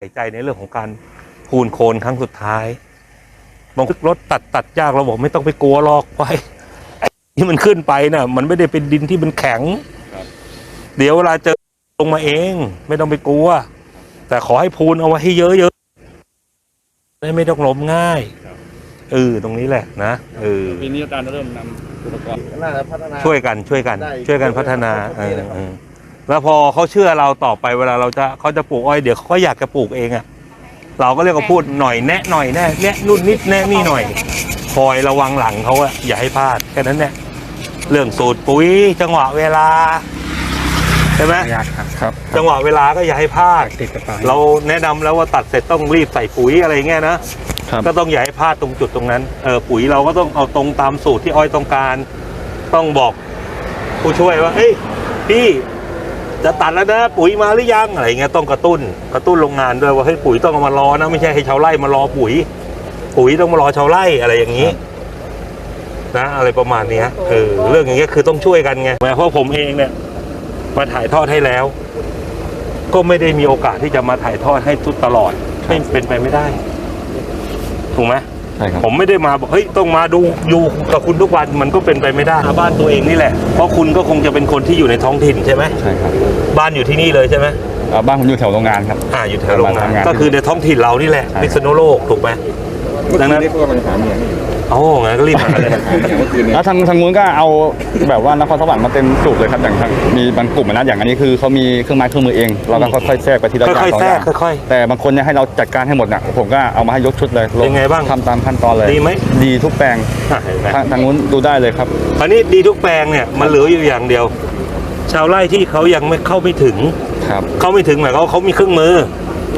ใส่ใจในเรื่องของการพูนโคนครั้งสุดท้ายบางรถตัดตัดยากเราบอกไม่ต้องไปกลัวหรอกไปไอ้ที่มันขึ้นไปน่ะ มันไม่ได้เป็นดินที่มันแข็ง เดี๋ยวเวลาเจอลงมาเอง ไม่ต้องไปกลัว แต่ขอให้พูนเอาไว้ให้เยอะๆได้ไม่ต้องล้มง่ายเออตรงนี้แหละนะเออปีนี้อาจารย์เริ่มนำอุปกรณ์น่าจะพัฒนาช่วยกันช่วยกันได้ช่วยกันพัฒนาโอเอเคอ เลยครับเออแล้วพอเขาเชื่อเราต่อไปเวลาเราจะเขาจะปลูกอ้อยเดี๋ยวเขาก็อยากจะปลูกเองอะ่ะเราก็เรียกว่าพูดหน่อยแนะหน่อยแน่แนะนู่นนิดแนะนี่หน่อย คอยระวังหลังเขาอะอย่าให้พลาดแค่นั้นเนี่ยเรื่องสูตรปุ๋ยจังหวะเวลาใช่ไหมยากครับครับจังหวะเวลาก็อย่าให้พลาดติดกระเป๋าเราแนะนำแล้วว่าตัดเสร็จต้องรีบใส่ปุ๋ยอะไรเงี้ยนะครับก็ต้องอย่าให้พลาดตรงจุดตรงนั้นเออปุ๋ยเราก็ต้องเอาตรงตามสูตรที่อ้อยต้องการ ต้องบอกผู้ช่วยว่าเฮ้ยพี่ จะตัดแล้วนะปุ๋ยมาหรือยังอะไรเงี้ยต้องกระตุ้นกระตุ้นโรงงานด้วยว่าเฮ้ปุ๋ยต้องเอามารอนะไม่ใช่ให้ชาวไร่มารอปุ๋ย ปุ๋ยต้องมารอชาวไร่อะไรอย่างนี้นะอะไรประมาณเนี้ยเออเรื่องอย่างเงี้ยคือต้องช่วยกันไงเพราะผมเองเนี่ย มาถ่ายทอดให้แล้ว ก็ไม่ได้มีโอกาสที่จะมาถ่ายทอดให้ทุกตลอดไม่เป็นไปไม่ได้ ถูกไหม ใช่ครับผมไม่ได้มาบอกเฮ้ยต้องมาดูอยู่กับคุณทุกวันมันก็เป็นไปไม่ได้บ้านตัวเองนี่แหละ เพราะคุณก็คงจะเป็นคนที่อยู่ในท้องถิ่นใช่ไหมใช่ครับบ้านอยู่ที่นี่เลยใช่ไหมอ่าบ้านผมอยู่แถวโรงงานครับอ่าอยู่แถวโรงงานทำงานก็คือในท้องถิ่นเรานี่แหละใช่พิษณุโลกถูกไหม ดังนั้นนี่ก็ปัญหาเนี่ยโอ้งั้นก็รีบมาเลยเมื่อคืนเนี่ยแล้วทางทางนู้นก็เอาแบบว่านครสวรรค์มาเต็มจุกเลยครับอย่างทางมีบางกลุ่มอะนะอย่างอันนี้คือเขามีเครื่องไม้เครื่องมือเองเราก็ค่อยๆแทรกไปทีละอย่างค่อยๆสองแทรอกย่างค่อยแต่บางคนเนี่ยให้เราจัดการให้หมดน่ะผมก็เอามาให้ยกชุดเลยลเป็นไงบ้างทำตามขั้นตอนเลยดีไหม ดีทุกแปลงๆอะเห็นไหม ทางทางนู้นดูได้เลยครับ อันนี้ดีทุกแปลงเนี่ยมันเหลืออยู่อย่างเดียว ชาวไร่ที่เขายังไม่เข้าไม่ถึง ครับ เข้าไม่ถึงหมายความว่าเขามีเครื่องมือ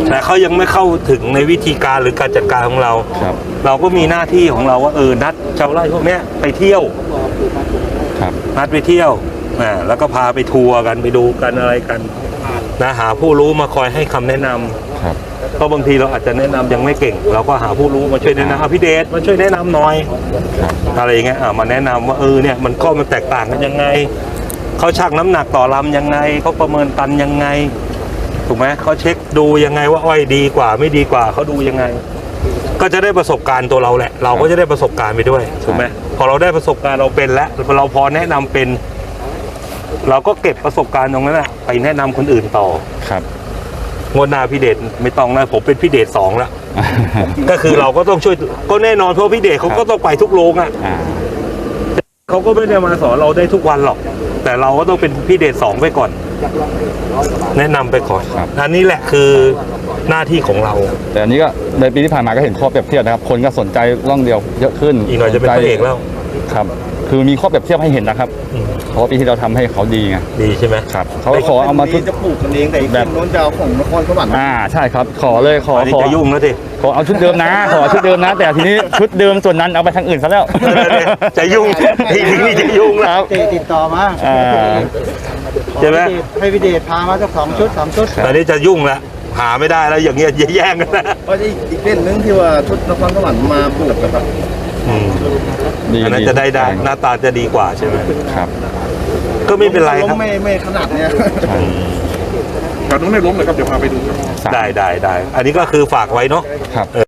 แต่เขายังไม่เข้าถึงในวิธีการหรือการจัดการของเรา ครับ เราก็มีหน้าที่ของเราว่าเออนัดชาวไร่พวกเนี้ยไปเที่ยว ครับ นัดไปเที่ยวอ่าแล้วก็พาไปทัวร์กันไปดูกันอะไรกันนะหาผู้รู้มาคอยให้คำแนะนำครับ เพราะบางทีเราอาจจะแนะนำยังไม่เก่ง เราก็หาผู้รู้มาช่วยแนะนำอะพี่เดชมาช่วยแนะนำหน่อย ครับ อะไรอย่างเงี้ยอะมาแนะนำว่าเออเนี่ยมันก็มันแตกต่างกันยังไง เขาชั่งน้ำหนักต่อลำยังไงเขาประเมินตันยังไง ถูกไหมเขาเช็คดูยังไงว่าอ้อยดีกว่าไม่ดีกว่าเขาดูยังไง ก็จะได้ประสบการณ์ตัวเราแหละ เราก็จะได้ประสบการณ์ไปด้วยถูกไหมพอเราได้ประสบการณ์เราเป็นแล้วเราพอแนะนำเป็น เราก็เก็บประสบการณ์ตรงนั้นนะไปแนะนำคนอื่นต่อครับงวดหน้าพี่เดชไม่ต้องนะผมเป็นพี่เดชสองแล้วก็คือเราก็ต้องช่วยก็แน่นอนเพราะพี่เดชเขาก็ต้องไปทุกโรงอะอ่าเขาก็ไม่ได้มาสอนเราได้ทุกวันหรอก แต่เราก็ต้องเป็นพี่เดชสองไปก่อน แนะนำไปก่อนครับ อันนี้แหละคือหน้าที่ของเรา แต่อันนี้ก็ในปีที่ผ่านมาก็เห็นข้อเปรียบเทียบนะครับ คนก็สนใจร่องเดียวเยอะขึ้นอีกหน่อยจะเป็นพระเอกแล้วครับ คือมีข้อเปรียบเทียบให้เห็นนะครับอืมเพราะว่าปีที่เราทำให้เขาดีไงดีใช่ไหม ครับเขาก็ขอเอามาชุดจะปลูกกันเองแต่อีกแบบทีมโน้นจะเอาของนครสวรรค์อ่าใช่ครับ ขอเลยขออันนี้ขอจะยุ่งแล้วสิขอเอาชุดเดิมนะ ขอชุดเดิมนะ แต่ทีนี้ชุดเดิมส่วนนั้นเอาไปทางอื่นซะแล้วจะยุ่งทีนี้จะยุ่งคแล้รัวบเจติดต่อมาอ่า ใช่ไหมให้พี่เดชพามาสักสองชุดสามชุดครับตอนนี้จะยุ่งแล้วหาไม่ได้แล้วอย่างเงี้ยแย่งกันนะก็อีกอีกเล่นนึงที่ว่าชุดนครสวรรค์มาปลูกนะครับอืมดีอันนั้นจะได้ได้หน้าตาจะดีกว่าใช่ไหมครับ ก็ไม่เป็นไรล้ครัมบไม่ไม่ขนาดเนี้ยใช่การนู้นไม่ล้มเลยครับเดี๋ยวพาไปดูครับสามได้ได้ได้ อันนี้ก็คือฝากไว้เนาะครับ